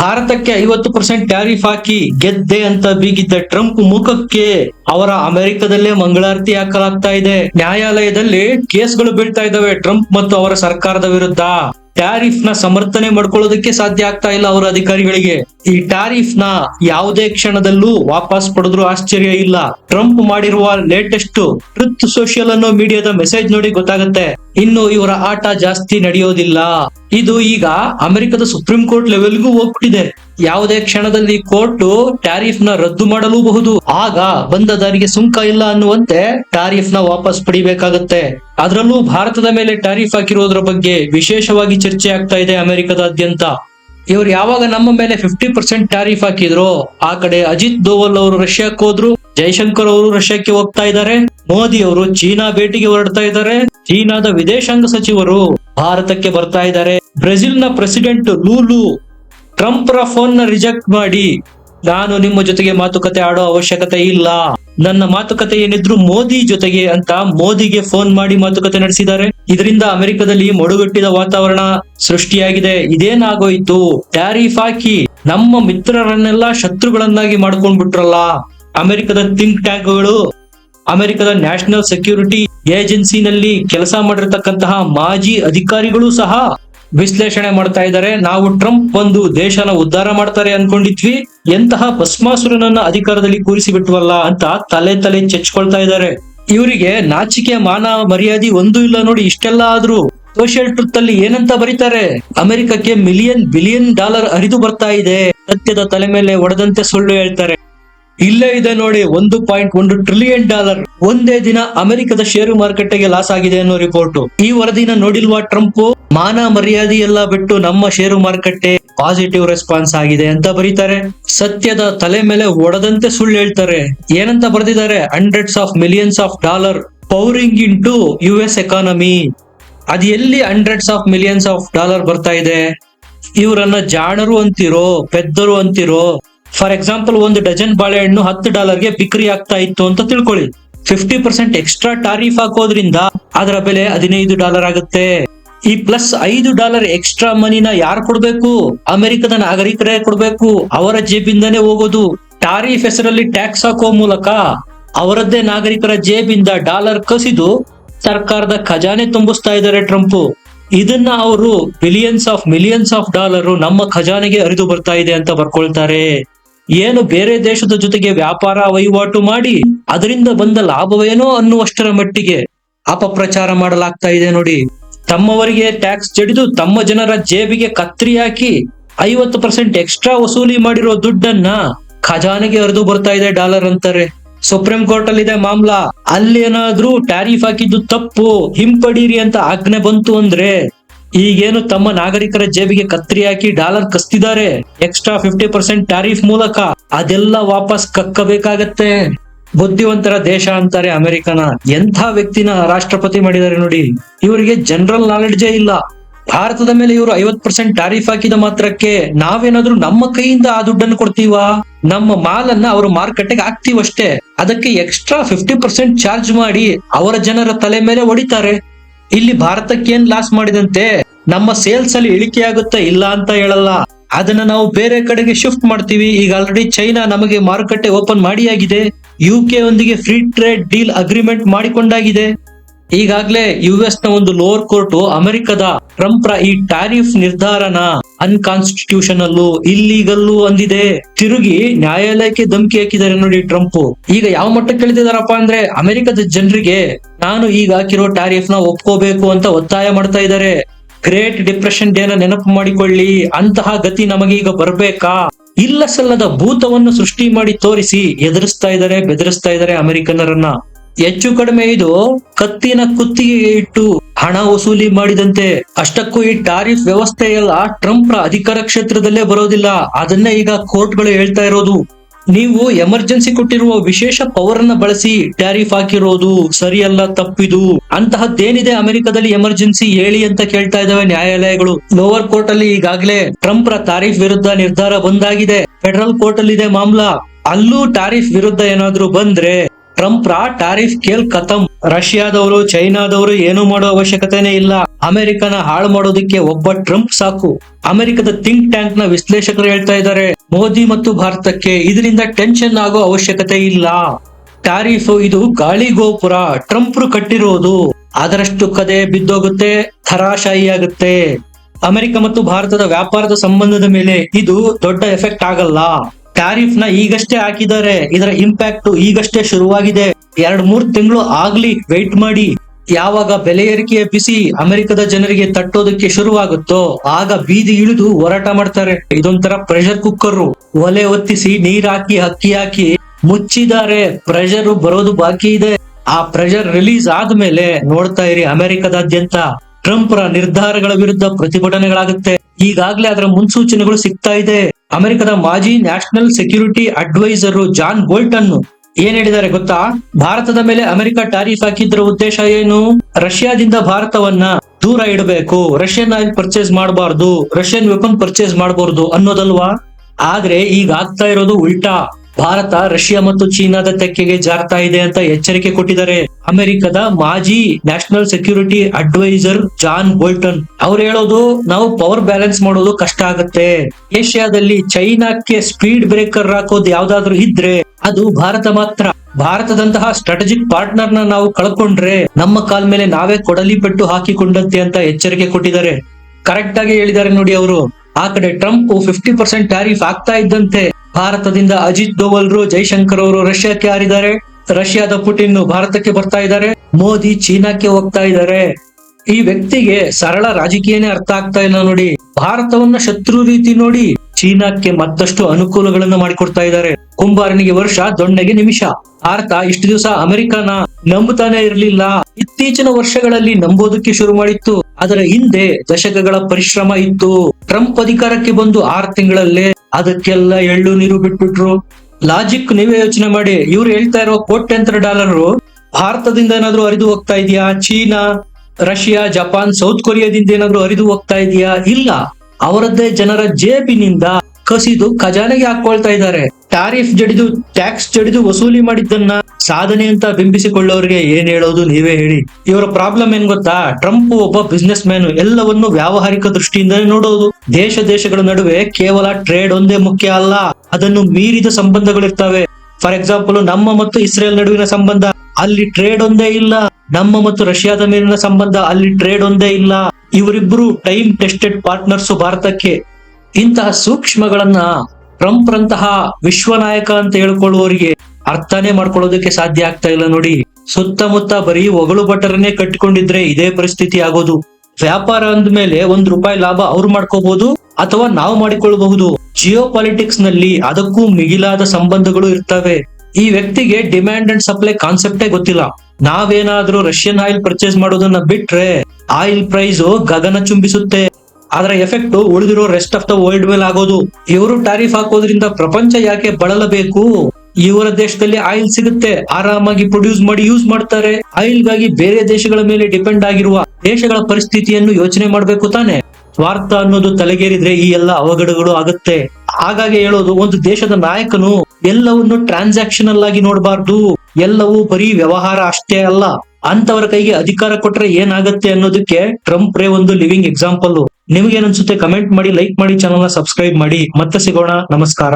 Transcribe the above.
ಭಾರತಕ್ಕೆ ಐವತ್ತು percent tariff ಹಾಕಿ ಗೆದ್ದೆ ಅಂತ ಬೀಗಿದ್ದ ಟ್ರಂಪ್ ಮುಖಕ್ಕೆ ಅವರ ಅಮೆರಿಕದಲ್ಲೇ ಮಂಗಳಾರತಿ ಹಾಕಲಾಗ್ತಾ ಇದೆ. ನ್ಯಾಯಾಲಯದಲ್ಲಿ ಕೇಸ್ಗಳು ಬೀಳ್ತಾ ಇದಾವೆ ಟ್ರಂಪ್ ಮತ್ತು ಅವರ ಸರ್ಕಾರದ ವಿರುದ್ಧ. ಟ್ಯಾರಿಫ್ನ ಸಮರ್ಥನೆ ಮಾಡ್ಕೊಳ್ಳೋದಕ್ಕೆ ಸಾಧ್ಯ ಆಗ್ತಾ ಇಲ್ಲ ಅವರ ಅಧಿಕಾರಿಗಳಿಗೆ. ಈ ಟ್ಯಾರಿಫ್ನ ಯಾವುದೇ ಕ್ಷಣದಲ್ಲೂ ವಾಪಸ್ ಪಡೆದ್ರು ಆಶ್ಚರ್ಯ ಇಲ್ಲ. ಟ್ರಂಪ್ ಮಾಡಿರುವ ಲೇಟೆಸ್ಟ್ ಟ್ರುತ್ ಸೋಷಿಯಲ್ ಅನ್ನೋ ಮೀಡಿಯಾದ ಮೆಸೇಜ್ ನೋಡಿ ಗೊತ್ತಾಗುತ್ತೆ. ಇನ್ನು ಇವರ ಆಟ ಜಾಸ್ತಿ ನಡೆಯೋದಿಲ್ಲ. ಇದು ಈಗ ಅಮೆರಿಕದ ಸುಪ್ರೀಂ ಕೋರ್ಟ್ ಲೆವೆಲ್ಗೂ ಹೋಗ್ಬಿಟ್ಟಿದೆ. ಯಾವುದೇ ಕ್ಷಣದಲ್ಲಿ ಕೋರ್ಟ್ ಟ್ಯಾರಿಫ್ನ ರದ್ದು ಮಾಡಲೂಬಹುದು. ಆಗ ಬಂದ ದಾರಿಗೆ ಸುಂಕ ಇಲ್ಲ ಅನ್ನುವಂತೆ ಟ್ಯಾರಿಫ್ನ ವಾಪಸ್ ಪಡಿಬೇಕಾಗತ್ತೆ. ಅದರಲ್ಲೂ ಭಾರತದ ಮೇಲೆ ಟ್ಯಾರಿಫ್ ಹಾಕಿರೋದ್ರ ಬಗ್ಗೆ ವಿಶೇಷವಾಗಿ ಚರ್ಚೆ ಆಗ್ತಾ ಇದೆ ಅಮೆರಿಕದಾದ್ಯಂತ. ಇವ್ರು ಯಾವಾಗ ನಮ್ಮ ಮೇಲೆ ಫಿಫ್ಟಿ ಪರ್ಸೆಂಟ್ ಟ್ಯಾರಿಫ್ ಹಾಕಿದ್ರು, ಆ ಕಡೆ ಅಜಿತ್ ದೋವಲ್ ಅವರು ರಷ್ಯಾಕ್ಕೆ ಹೋದ್ರು, ಜೈಶಂಕರ್ ಅವರು ರಷ್ಯಾಕ್ಕೆ ಹೋಗ್ತಾ ಇದ್ದಾರೆ, ಮೋದಿ ಅವರು ಚೀನಾ ಭೇಟಿಗೆ ಹೊರಡ್ತಾ ಇದ್ದಾರೆ, ಚೀನಾದ ವಿದೇಶಾಂಗ ಸಚಿವರು ಭಾರತಕ್ಕೆ ಬರ್ತಾ ಇದ್ದಾರೆ. ಬ್ರೆಜಿಲ್ನ ಪ್ರೆಸಿಡೆಂಟ್ ಲೂಲು ಟ್ರಂಪ್ ರ ಫೋನ್ನ ರಿಜೆಕ್ಟ್ ಮಾಡಿ. ನಾನು ನಿಮ್ಮ ಜೊತೆಗೆ ಮಾತುಕತೆ ಆಡೋ ಅವಶ್ಯಕತೆ ಇಲ್ಲ. ನನ್ನ ಮಾತುಕತೆ ಏನಿದ್ರು ಮೋದಿ ಜೊತೆಗೆ ಅಂತ ಮೋದಿಗೆ ಫೋನ್ ಮಾಡಿ ಮಾತುಕತೆ ನಡೆಸಿದ್ದಾರೆ. ಇದರಿಂದ ಅಮೆರಿಕದಲ್ಲಿ ಮಡುಗಟ್ಟಿದ ವಾತಾವರಣ ಸೃಷ್ಟಿಯಾಗಿದೆ. ಇದೇನಾಗೋಯ್ತು? ಟ್ಯಾರಿಫ್ ಹಾಕಿ ನಮ್ಮ ಮಿತ್ರರನ್ನೆಲ್ಲ ಶತ್ರುಗಳನ್ನಾಗಿ ಮಾಡ್ಕೊಂಡ್ಬಿಟ್ರಲ್ಲ. ಅಮೆರಿಕದ ಥಿಂಕ್ ಟ್ಯಾಂಕ್ಗಳು ಅಮೆರಿಕದ ನ್ಯಾಷನಲ್ ಸೆಕ್ಯೂರಿಟಿ ಏಜೆನ್ಸಿನಲ್ಲಿ ಕೆಲಸ ಮಾಡಿರ್ತಕ್ಕಂತಹ ಮಾಜಿ ಅಧಿಕಾರಿಗಳು ಸಹ ವಿಶ್ಲೇಷಣೆ ಮಾಡ್ತಾ ಇದ್ದಾರೆ. ನಾವು ಟ್ರಂಪ್ ಒಂದು ದೇಶನ ಉದ್ಧಾರ ಮಾಡ್ತಾರೆ ಅನ್ಕೊಂಡಿದ್ವಿ. ಎಂತಹ ಭಸ್ಮಾಸುರನನ್ನ ಅಧಿಕಾರದಲ್ಲಿ ಕೂರಿಸಿ ಬಿಟ್ಟವಲ್ಲ ಅಂತ ತಲೆ ತಲೆ ಚೆಚ್ಕೊಳ್ತಾ ಇದ್ದಾರೆ. ಇವರಿಗೆ ನಾಚಿಕೆ, ಮಾನ, ಮರ್ಯಾದೆ ಒಂದು ಇಲ್ಲ ನೋಡಿ, ಇಷ್ಟೆಲ್ಲ ಆದ್ರೂ ಸೋಷಿಯಲ್ ಟ್ರೂತ್ ಅಲ್ಲಿ ಏನಂತ ಬರೀತಾರೆ? ಅಮೆರಿಕಕ್ಕೆ ಮಿಲಿಯನ್, ಬಿಲಿಯನ್ ಡಾಲರ್ ಹರಿದು ಬರ್ತಾ ಇದೆ. ಸತ್ಯದ ತಲೆ ಮೇಲೆ ಒಡೆದಂತೆ ಸುಳ್ಳು ಹೇಳ್ತಾರೆ. ಇಲ್ಲೇ ಇದೆ ನೋಡಿ, ಒಂದು ಪಾಯಿಂಟ್ ಒಂದು ಟ್ರಿಲಿಯನ್ ಡಾಲರ್ ಒಂದೇ ದಿನ ಅಮೆರಿಕದ ಷೇರು ಮಾರುಕಟ್ಟೆಗೆ ಲಾಸ್ ಆಗಿದೆ ಅನ್ನೋ ರಿಪೋರ್ಟ್ ಈ ವರದಿನ ನೋಡಿಲ್ವಾ ಟ್ರಂಪ್? ಮಾನ ಮರ್ಯಾದೆ ಎಲ್ಲ ಬಿಟ್ಟು ನಮ್ಮ ಷೇರು ಮಾರುಕಟ್ಟೆ ಪಾಸಿಟಿವ್ ರೆಸ್ಪಾನ್ಸ್ ಆಗಿದೆ ಅಂತ ಬರೀತಾರೆ. ಸತ್ಯದ ತಲೆ ಮೇಲೆ ಒಡದಂತೆ ಸುಳ್ಳು ಹೇಳ್ತಾರೆ. ಏನಂತ ಬರೆದಿದ್ದಾರೆ? Hundreds of millions of dollar pouring into U S economy ಅದು ಎಲ್ಲಿ hundreds of millions of dollar ಬರ್ತಾ ಇದೆ? ಇವರನ್ನ ಜಾಣರು ಅಂತಿರೋ, ಪೆದ್ದರು ಅಂತಿರೋ? ಫಾರ್ ಎಕ್ಸಾಂಪಲ್ ಒಂದು ಡಜನ್ ಬಾಳೆಹಣ್ಣು ಹತ್ತು ಡಾಲರ್ಗೆ ಬಿಕ್ರಿ ಆಗ್ತಾ ಇತ್ತು ಅಂತ ತಿಳ್ಕೊಳ್ಳಿ. ಫಿಫ್ಟಿ ಪರ್ಸೆಂಟ್ ಎಕ್ಸ್ಟ್ರಾ ಟಾರಿಫ್ ಹಾಕೋದ್ರಿಂದ ಅದರ ಬೆಲೆ ಹದಿನೈದು ಡಾಲರ್ ಆಗುತ್ತೆ. ಈ ಪ್ಲಸ್ ಐದು ಡಾಲರ್ ಎಕ್ಸ್ಟ್ರಾ ಮನಿನ ಯಾರು ಕೊಡ್ಬೇಕು? ಅಮೆರಿಕದ ನಾಗರಿಕರೇ ಕೊಡ್ಬೇಕು. ಅವರ ಜೇಬಿಂದಾನೇ ಹೋಗೋದು. ಟಾರಿಫ್ ಹೆಸರಲ್ಲಿ ಟ್ಯಾಕ್ಸ್ ಹಾಕೋ ಮೂಲಕ ಅವರದ್ದೇ ನಾಗರಿಕರ ಜೇಬಿಂದ ಡಾಲರ್ ಕಸಿದು ಸರ್ಕಾರದ ಖಜಾನೆ ತುಂಬಿಸ್ತಾ ಇದ್ದಾರೆ ಟ್ರಂಪ್. ಇದನ್ನ ಅವರು billions of millions of dollar ನಮ್ಮ ಖಜಾನೆಗೆ ಹರಿದು ಬರ್ತಾ ಇದೆ ಅಂತ ಬರ್ಕೊಳ್ತಾರೆ. ಏನು ಬೇರೆ ದೇಶದ ಜೊತೆಗೆ ವ್ಯಾಪಾರ ವಹಿವಾಟು ಮಾಡಿ ಅದರಿಂದ ಬಂದ ಲಾಭವೇನೋ ಅನ್ನುವಷ್ಟರ ಮಟ್ಟಿಗೆ ಅಪಪ್ರಚಾರ ಮಾಡಲಾಗ್ತಾ ಇದೆ ನೋಡಿ. ತಮ್ಮವರಿಗೆ ಟ್ಯಾಕ್ಸ್ ಜಡಿದು ತಮ್ಮ ಜನರ ಜೇಬಿಗೆ ಕತ್ರಿ ಹಾಕಿ ಐವತ್ತು ಪರ್ಸೆಂಟ್ ಎಕ್ಸ್ಟ್ರಾ ವಸೂಲಿ ಮಾಡಿರೋ ದುಡ್ಡನ್ನ ಖಜಾನೆಗೆ ಹರಿದು ಬರ್ತಾ ಇದೆ ಡಾಲರ್ ಅಂತಾರೆ. ಸುಪ್ರೀಂ ಕೋರ್ಟ್ ಅಲ್ಲಿ ಇದೆ ಮಾಮ್ಲಾ. ಅಲ್ಲಿ ಏನಾದ್ರೂ ಟ್ಯಾರಿಫ್ ಹಾಕಿದ್ದು ತಪ್ಪು. ಹಿಂಪಡೀರಿ ಅಂತ ಆಜ್ಞೆ ಬಂತು ಅಂದ್ರೆ ಈಗೇನು ತಮ್ಮ ನಾಗರಿಕರ ಜೇಬಿಗೆ ಕತ್ರಿ ಹಾಕಿ ಡಾಲರ್ ಕಸ್ತಿದ್ದಾರೆ? ಎಕ್ಸ್ಟ್ರಾ ಫಿಫ್ಟಿ ಪರ್ಸೆಂಟ್ ಟ್ಯಾರಿಫ್ ಮೂಲಕ ಅದೆಲ್ಲ ವಾಪಸ್ ಕಕ್ಕಬೇಕಾಗತ್ತೆ. ಬುದ್ಧಿವಂತರ ದೇಶ ಅಂತಾರೆ ಅಮೆರಿಕನ. ಎಂಥ ವ್ಯಕ್ತಿನ ರಾಷ್ಟ್ರಪತಿ ಮಾಡಿದ್ದಾರೆ ನೋಡಿ. ಇವರಿಗೆ ಜನರಲ್ ನಾಲೆಡ್ಜೇ ಇಲ್ಲ. ಭಾರತದ ಮೇಲೆ ಇವರು ಐವತ್ ಪರ್ಸೆಂಟ್ ಟ್ಯಾರಿಫ್ ಹಾಕಿದ ಮಾತ್ರಕ್ಕೆ ನಾವೇನಾದ್ರೂ ನಮ್ಮ ಕೈಯಿಂದ ಆ ದುಡ್ಡನ್ನು ಕೊಡ್ತೀವಾ? ನಮ್ಮ ಮಾಲನ್ನ ಅವರು ಮಾರುಕಟ್ಟೆಗೆ ಹಾಕ್ತೀವಷ್ಟೇ. ಅದಕ್ಕೆ ಎಕ್ಸ್ಟ್ರಾ ಫಿಫ್ಟಿ ಪರ್ಸೆಂಟ್ ಚಾರ್ಜ್ ಮಾಡಿ ಅವರ ಜನರ ತಲೆ ಮೇಲೆ ಹೊಡಿತಾರೆ. ಇಲ್ಲಿ ಭಾರತಕ್ಕೆ ಏನ್ ಲಾಸ್ ಮಾಡಿದಂತೆ? ನಮ್ಮ ಸೇಲ್ಸ್ ಅಲ್ಲಿ ಇಳಿಕೆ ಆಗುತ್ತೆ ಇಲ್ಲ ಅಂತ ಹೇಳಲ್ಲ. ಅದನ್ನ ನಾವು ಬೇರೆ ಕಡೆಗೆ ಶಿಫ್ಟ್ ಮಾಡ್ತೀವಿ. ಈಗ ಆಲ್ರೆಡಿ ಚೈನಾ ನಮಗೆ ಮಾರುಕಟ್ಟೆ ಓಪನ್ ಮಾಡಿಯಾಗಿದೆ. ಯು ಕೆ ಒಂದಿಗೆ ಫ್ರೀ ಟ್ರೇಡ್ ಡೀಲ್ ಅಗ್ರಿಮೆಂಟ್ ಮಾಡಿಕೊಂಡಾಗಿದೆ. ಈಗಾಗಲೇ ಯು ಎಸ್ನ ಒಂದು ಲೋವರ್ ಕೋರ್ಟ್ ಅಮೆರಿಕದ ಟ್ರಂಪ್ ರ ಈ ಟ್ಯಾರಿಫ್ ನಿರ್ಧಾರನ ಅನ್ಕಾನ್ಸ್ಟಿಟ್ಯೂಷನಲ್ಲು ಇಲ್ಲೀಗಲ್ಲು ಅಂದಿದೆ. ತಿರುಗಿ ನ್ಯಾಯಾಲಯಕ್ಕೆ ಧಮಕಿ ಹಾಕಿದ್ದಾರೆ ನೋಡಿ ಟ್ರಂಪ್ ಈಗ ಯಾವ ಮಟ್ಟಕ್ಕೆ ಇಳಿದಿದಾರಪ್ಪ ಅಂದ್ರೆ ಅಮೆರಿಕದ ಜನರಿಗೆ ನಾನು ಈಗ ಹಾಕಿರೋ ಟ್ಯಾರಿಫ್ನ ಒಪ್ಕೋಬೇಕು ಅಂತ ಒತ್ತಾಯ ಮಾಡ್ತಾ ಇದ್ದಾರೆ. ಗ್ರೇಟ್ ಡಿಪ್ರೆಷನ್ ಡೇನ ನೆನಪು ಮಾಡಿಕೊಳ್ಳಿ. ಅಂತಹ ಗತಿ ನಮಗೆ ಈಗ ಬರ್ಬೇಕಾ? ಇಲ್ಲ ಸಲ್ಲದ ಭೂತವನ್ನು ಸೃಷ್ಟಿ ಮಾಡಿ ತೋರಿಸಿ ಎದುರಿಸ್ತಾ ಇದ್ದಾರೆ, ಬೆದರಿಸ್ತಾ ಇದ್ದಾರೆ ಅಮೆರಿಕನ್ನರನ್ನ. ಹೆಚ್ಚು ಕಡಿಮೆ ಇದು ಕತ್ತಿನ ಕುತ್ತಿಗೆ ಇಟ್ಟು ಹಣ ವಸೂಲಿ ಮಾಡಿದಂತೆ. ಅಷ್ಟಕ್ಕೂ ಈ ಟಾರಿಫ್ ವ್ಯವಸ್ಥೆ ಎಲ್ಲ ಟ್ರಂಪ್ ಅಧಿಕಾರ ಕ್ಷೇತ್ರದಲ್ಲೇ ಬರೋದಿಲ್ಲ. ಅದನ್ನೇ ಈಗ ಕೋರ್ಟ್ಗಳು ಹೇಳ್ತಾ ಇರೋದು. ನೀವು ಎಮರ್ಜೆನ್ಸಿ ಕೊಟ್ಟಿರುವ ವಿಶೇಷ ಪವರ್ ಅನ್ನ ಬಳಸಿ ಟ್ಯಾರಿಫ್ ಹಾಕಿರೋದು ಸರಿಯಲ್ಲ, ತಪ್ಪಿದು. ಅಂತಹದ್ದೇನಿದೆ ಅಮೆರಿಕದಲ್ಲಿ ಎಮರ್ಜೆನ್ಸಿ ಹೇಳಿ ಅಂತ ಕೇಳ್ತಾ ಇದಾವೆ ನ್ಯಾಯಾಲಯಗಳು. ಲೋವರ್ ಕೋರ್ಟ್ ಅಲ್ಲಿ ಈಗಾಗಲೇ ಟ್ರಂಪ್ ರ ತಾರೀಫ್ ವಿರುದ್ಧ ನಿರ್ಧಾರ ಬಂದಾಗಿದೆ. ಫೆಡರಲ್ ಕೋರ್ಟ್ ಅಲ್ಲಿ ಇದೆ ಮಾಮ್ಲಾ. ಅಲ್ಲೂ ಟಾರಿಫ್ ವಿರುದ್ಧ ಏನಾದ್ರೂ ಬಂದ್ರೆ ಟ್ರಂಪ್ ರ ಟಾರಿಫ್ ಕೇಲ್ ಖತಮ್ ರಷ್ಯಾದವರು, ಚೈನಾದವರು ಏನು ಮಾಡೋ ಅವಶ್ಯಕತೆನೇ ಇಲ್ಲ. ಅಮೆರಿಕನ ಹಾಳು ಮಾಡೋದಕ್ಕೆ ಒಬ್ಬ ಟ್ರಂಪ್ ಸಾಕು. ಅಮೆರಿಕದ ಥಿಂಕ್ ಟ್ಯಾಂಕ್ನ ವಿಶ್ಲೇಷಕರು ಹೇಳ್ತಾ ಇದ್ದಾರೆ. ಮೋದಿ ಮತ್ತು ಭಾರತಕ್ಕೆ ಇದರಿಂದ ಟೆನ್ಷನ್ ಆಗೋ ಅವಶ್ಯಕತೆ ಇಲ್ಲ. ಟಾರಿಫ್ ಇದು ಗಾಳಿ ಗೋಪುರ. ಟ್ರಂಪ್ ಕಟ್ಟಿರೋದು. ಅದರಷ್ಟು ಕದೆ ಬಿದ್ದೋಗುತ್ತೆ ಥರಾಶಾಹಿ ಆಗುತ್ತೆ ಅಮೆರಿಕ ಮತ್ತು ಭಾರತದ ವ್ಯಾಪಾರದ ಸಂಬಂಧದ ಮೇಲೆ ಇದು ದೊಡ್ಡ ಎಫೆಕ್ಟ್ ಆಗಲ್ಲ. ಟ್ಯಾರಿಫ್ನ ಈಗಷ್ಟೇ ಹಾಕಿದ್ದಾರೆ. ಇದರ ಇಂಪ್ಯಾಕ್ಟ್ ಈಗಷ್ಟೇ ಶುರುವಾಗಿದೆ. ಎರಡ್ ಮೂರ್ ತಿಂಗಳು ಆಗ್ಲಿ ವೆಯ್ಟ್ ಮಾಡಿ. ಯಾವಾಗ ಬೆಲೆ ಏರಿಕೆಯ ಬಿಸಿ ಅಮೆರಿಕದ ಜನರಿಗೆ ತಟ್ಟೋದಕ್ಕೆ ಶುರುವಾಗುತ್ತೋ, ಆಗ ಬೀದಿ ಇಳಿದು ಹೋರಾಟ ಮಾಡ್ತಾರೆ. ಇದೊಂಥರ ಪ್ರೆಷರ್ ಕುಕ್ಕರ್ ಒಲೆ ಒತ್ತಿಸಿ ನೀರ್ ಹಾಕಿ ಅಕ್ಕಿ ಹಾಕಿ ಮುಚ್ಚಿದ್ದಾರೆ. ಪ್ರೆಷರ್ ಬರೋದು ಬಾಕಿ ಇದೆ. ಆ ಪ್ರೆಷರ್ ರಿಲೀಸ್ ಆದ್ಮೇಲೆ ನೋಡ್ತಾ ಇರಿ ಅಮೆರಿಕದಾದ್ಯಂತ ಟ್ರಂಪ್ರ ನಿರ್ಧಾರಗಳ ವಿರುದ್ಧ ಪ್ರತಿಭಟನೆಗಳಾಗುತ್ತೆ. ಈಗಾಗ್ಲೇ ಅದರ ಮುನ್ಸೂಚನೆಗಳು ಸಿಗ್ತಾ ಇದೆ. ಅಮೆರಿಕದ ಮಾಜಿ national security adviser John Bolton ಏನ್ ಹೇಳಿದ್ದಾರೆ ಗೊತ್ತಾ? ಭಾರತದ ಮೇಲೆ ಅಮೆರಿಕ ಟಾರಿಫ್ ಹಾಕಿದ್ರ ಉದ್ದೇಶ ಏನು? ರಷ್ಯಾದಿಂದ ಭಾರತವನ್ನ ದೂರ ಇಡಬೇಕು. ರಷ್ಯನ್ ಆಯಿಲ್ ಪರ್ಚೇಸ್ ಮಾಡಬಾರ್ದು. ರಷ್ಯನ್ ವೆಪನ್ ಪರ್ಚೇಸ್ ಮಾಡಬಾರ್ದು ಅನ್ನೋದಲ್ವಾ? ಆದ್ರೆ ಈಗ ಆಗ್ತಾ ಇರೋದು ಉಲ್ಟಾ. ಭಾರತ, ರಷ್ಯಾ ಮತ್ತು ಚೀನಾದ ತೆಕ್ಕೆಗೆ ಜಾರ್ತಾ ಇದೆ ಅಂತ ಎಚ್ಚರಿಕೆ ಕೊಟ್ಟಿದ್ದಾರೆ. ಅಮೆರಿಕದ ಮಾಜಿ national security adviser John Bolton ಅವ್ರು ಹೇಳೋದು, ನಾವು ಪವರ್ ಬ್ಯಾಲೆನ್ಸ್ ಮಾಡೋದು ಕಷ್ಟ ಆಗುತ್ತೆ. ಏಷ್ಯಾದಲ್ಲಿ ಚೈನಾಕ್ಕೆ ಸ್ಪೀಡ್ ಬ್ರೇಕರ್ ಹಾಕೋದು ಯಾವ್ದಾದ್ರು ಇದ್ರೆ ಅದು ಭಾರತ ಮಾತ್ರ. ಭಾರತದಂತಹ ಸ್ಟ್ರಾಟಜಿಕ್ ಪಾರ್ಟ್ನರ್ನ ನಾವು ಕಳ್ಕೊಂಡ್ರೆ ನಮ್ಮ ಕಾಲ್ ಮೇಲೆ ನಾವೇ ಕೊಡಲಿ ಪೆಟ್ಟು ಹಾಕಿಕೊಂಡಂತೆ ಅಂತ ಎಚ್ಚರಿಕೆ ಕೊಟ್ಟಿದ್ದಾರೆ. ಕರೆಕ್ಟ್ ಆಗಿ ಹೇಳಿದ್ದಾರೆ ನೋಡಿ ಅವರು. ಆ ಕಡೆ ಟ್ರಂಪ್ ಫಿಫ್ಟಿ ಪರ್ಸೆಂಟ್ ಟ್ಯಾರಿಫ್ ಆಗ್ತಾ ಇದ್ದಂತೆ. ಭಾರತದಿಂದ ಅಜಿತ್ ದೋವಲ್ರು, ಜೈಶಂಕರ್ ಅವರು ರಷ್ಯಾಕ್ಕೆ ಹಾರಿದ್ದಾರೆ ರಷ್ಯಾದ ಪುಟಿನ್ ಭಾರತಕ್ಕೆ ಬರ್ತಾ ಇದ್ದಾರೆ. ಮೋದಿ ಚೀನಾಕ್ಕೆ ಹೋಗ್ತಾ ಇದ್ದಾರೆ. ಈ ವ್ಯಕ್ತಿಗೆ ಸರಳ ರಾಜಕೀಯನೇ ಅರ್ಥ ಆಗ್ತಾ ಇಲ್ಲ ನೋಡಿ. ಭಾರತವನ್ನ ಶತ್ರು ರೀತಿ ನೋಡಿ ಚೀನಾಕ್ಕೆ ಮತ್ತಷ್ಟು ಅನುಕೂಲಗಳನ್ನು ಮಾಡಿಕೊಡ್ತಾ ಇದ್ದಾರೆ. ಕುಂಬಾರನಿಗೆ ವರ್ಷ ದೊಣ್ಣೆಗೆ ನಿಮಿಷ. ಭಾರತ ಇಷ್ಟು ದಿವಸ ಅಮೆರಿಕನ ನಂಬುತ್ತಾನೆ ಇರಲಿಲ್ಲ. ಇತ್ತೀಚಿನ ವರ್ಷಗಳಲ್ಲಿ ನಂಬೋದಕ್ಕೆ ಶುರು ಮಾಡಿತ್ತು. ಅದರ ಹಿಂದೆ ದಶಕಗಳ ಪರಿಶ್ರಮ ಇತ್ತು. ಟ್ರಂಪ್ ಅಧಿಕಾರಕ್ಕೆ ಬಂದು ಆರ್ ತಿಂಗಳಲ್ಲೇ ಅದಕ್ಕೆಲ್ಲ ಎಳ್ಳು ನೀರು ಬಿಟ್ಬಿಟ್ರು. ಲಾಜಿಕ್ ನೀವೇ ಯೋಚನೆ ಮಾಡಿ. ಇವ್ರು ಹೇಳ್ತಾ ಇರೋ ಕೋಟ್ಯಂತರ ಡಾಲರ್ ಭಾರತದಿಂದ ಏನಾದ್ರೂ ಹರಿದು ಹೋಗ್ತಾ ಇದೆಯಾ? ಚೀನಾ, ರಷ್ಯಾ, ಜಪಾನ್, ಸೌತ್ ಕೊರಿಯಾದಿಂದ ಏನಾದ್ರೂ ಹರಿದು ಹೋಗ್ತಾ ಇದೆಯಾ? ಇಲ್ಲ. ಅವರದ್ದೇ ಜನರ ಜೇಬಿನಿಂದ ಕಸಿದು ಖಜಾನೆಗೆ ಹಾಕೊಳ್ತಾ ಇದ್ದಾರೆ. ಟ್ಯಾರಿಫ್ ಜಡಿದು, ಟ್ಯಾಕ್ಸ್ ಜಡಿದು ವಸೂಲಿ ಮಾಡಿದ್ದನ್ನ ಸಾಧನೆ ಅಂತ ಬಿಂಬಿಸಿಕೊಳ್ಳೋರಿಗೆ ಏನ್ ಹೇಳೋದು ನೀವೇ ಹೇಳಿ. ಇವರ ಪ್ರಾಬ್ಲಮ್ ಏನ್ ಗೊತ್ತಾ? ಟ್ರಂಪ್ ಒಬ್ಬ ಬಿಸ್ನೆಸ್ ಮ್ಯಾನ್ ಎಲ್ಲವನ್ನು ವ್ಯಾವಹಾರಿಕ ದೃಷ್ಟಿಯಿಂದಲೇ ನೋಡೋದು. ದೇಶ ದೇಶಗಳ ನಡುವೆ ಕೇವಲ ಟ್ರೇಡ್ ಒಂದೇ ಮುಖ್ಯ ಅಲ್ಲ, ಅದನ್ನು ಮೀರಿದ ಸಂಬಂಧಗಳಿರ್ತವೆ. ಫಾರ್ ಎಕ್ಸಾಂಪಲ್ ನಮ್ಮ ಮತ್ತು ಇಸ್ರೇಲ್ ನಡುವಿನ ಸಂಬಂಧ, ಅಲ್ಲಿ ಟ್ರೇಡ್ ಒಂದೇ ಇಲ್ಲ. ನಮ್ಮ ಮತ್ತು ರಷ್ಯಾದ ಮೇಲಿನ ಸಂಬಂಧ, ಅಲ್ಲಿ ಟ್ರೇಡ್ ಒಂದೇ ಇಲ್ಲ. ಇವರಿಬ್ಬರು ಟೈಮ್ ಟೆಸ್ಟೆಡ್ ಪಾರ್ಟ್ನರ್ಸ್ ಭಾರತಕ್ಕೆ. ಇಂತಹ ಸೂಕ್ಷ್ಮಗಳನ್ನ ಟ್ರಂಪ್ ರಂತಹ ವಿಶ್ವನಾಯಕ ಅಂತ ಹೇಳ್ಕೊಳ್ಳುವವರಿಗೆ ಅರ್ಥನೇ ಮಾಡ್ಕೊಳ್ಳೋದಕ್ಕೆ ಸಾಧ್ಯ ಆಗ್ತಾ ಇಲ್ಲ ನೋಡಿ. ಸುತ್ತಮುತ್ತ ಬರೀ ಒಗಳು ಬಟರನ್ನೇ ಕಟ್ಟಿಕೊಂಡಿದ್ರೆ ಇದೇ ಪರಿಸ್ಥಿತಿ ಆಗೋದು. ವ್ಯಾಪಾರ ಅಂದ್ಮೇಲೆ ಒಂದ್ ರೂಪಾಯಿ ಲಾಭ ಅವ್ರು ಮಾಡ್ಕೋಬಹುದು ಅಥವಾ ನಾವು ಮಾಡಿಕೊಳ್ಳಬಹುದು. ಜಿಯೋ ಪಾಲಿಟಿಕ್ಸ್ನಲ್ಲಿ ಅದಕ್ಕೂ ಮಿಗಿಲಾದ ಸಂಬಂಧಗಳು ಇರ್ತವೆ. ಈ ವ್ಯಕ್ತಿಗೆ ಡಿಮ್ಯಾಂಡ್ ಅಂಡ್ ಸಪ್ಲೈ ಕಾನ್ಸೆಪ್ಟೇ ಗೊತ್ತಿಲ್ಲ. ನಾವೇನಾದ್ರೂ ರಷ್ಯನ್ ಆಯಿಲ್ ಪರ್ಚೇಸ್ ಮಾಡೋದನ್ನ ಬಿಟ್ರೆ ಆಯಿಲ್ ಪ್ರೈಸ್ ಗಗನ ಚುಂಬಿಸುತ್ತೆ. ಅದರ ಎಫೆಕ್ಟ್ ಉಳಿದಿರೋ ರೆಸ್ಟ್ ಆಫ್ ದ ವರ್ಲ್ಡ್ ಮೇಲೆ ಆಗೋದು. ಇವರು ಟಾರಿಫ್ ಹಾಕೋದ್ರಿಂದ ಪ್ರಪಂಚ ಯಾಕೆ ಬಳಲಬೇಕು? ಇವರ ದೇಶದಲ್ಲಿ ಆಯಿಲ್ ಸಿಗುತ್ತೆ. ಆರಾಮಾಗಿ ಪ್ರೊಡ್ಯೂಸ್ ಮಾಡಿ ಯೂಸ್ ಮಾಡ್ತಾರೆ. ಆಯಿಲ್ಗಾಗಿ ಬೇರೆ ದೇಶಗಳ ಮೇಲೆ ಡಿಪೆಂಡ್ ಆಗಿರುವ ದೇಶಗಳ ಪರಿಸ್ಥಿತಿಯನ್ನು ಯೋಚನೆ ಮಾಡಬೇಕು ತಾನೆ. ಸ್ವಾರ್ಥ ಅನ್ನೋದು ತಲೆಗೇರಿದ್ರೆ ಈ ಎಲ್ಲ ಅವಘಡಗಳು ಆಗುತ್ತೆ. ಹಾಗಾಗಿ ಹೇಳೋದು, ಒಂದು ದೇಶದ ನಾಯಕನು ಎಲ್ಲವನ್ನು ಟ್ರಾನ್ಸಾಕ್ಷನಲ್ ಆಗಿ ನೋಡಬಾರ್ದು. ಎಲ್ಲವೂ ಬರೀ ವ್ಯವಹಾರ ಅಷ್ಟೇ ಅಲ್ಲ. ಅಂತವರ ಕೈಗೆ ಅಧಿಕಾರ ಕೊಟ್ರೆ ಏನಾಗತ್ತೆ ಅನ್ನೋದಕ್ಕೆ ಟ್ರಂಪ್ ರೇ ಒಂದು ಲಿವಿಂಗ್ ಎಕ್ಸಾಂಪಲ್ ನಿಮ್ಗೆ ಅನ್ಸುತ್ತೆ ಕಮೆಂಟ್ ಮಾಡಿ ಲೈಕ್ ಮಾಡಿ ಚಾನಲ್ನ ಸಬ್ಸ್ಕ್ರೈಬ್ ಮಾಡಿ. ಮತ್ತೆ ಸಿಗೋಣ. ನಮಸ್ಕಾರ.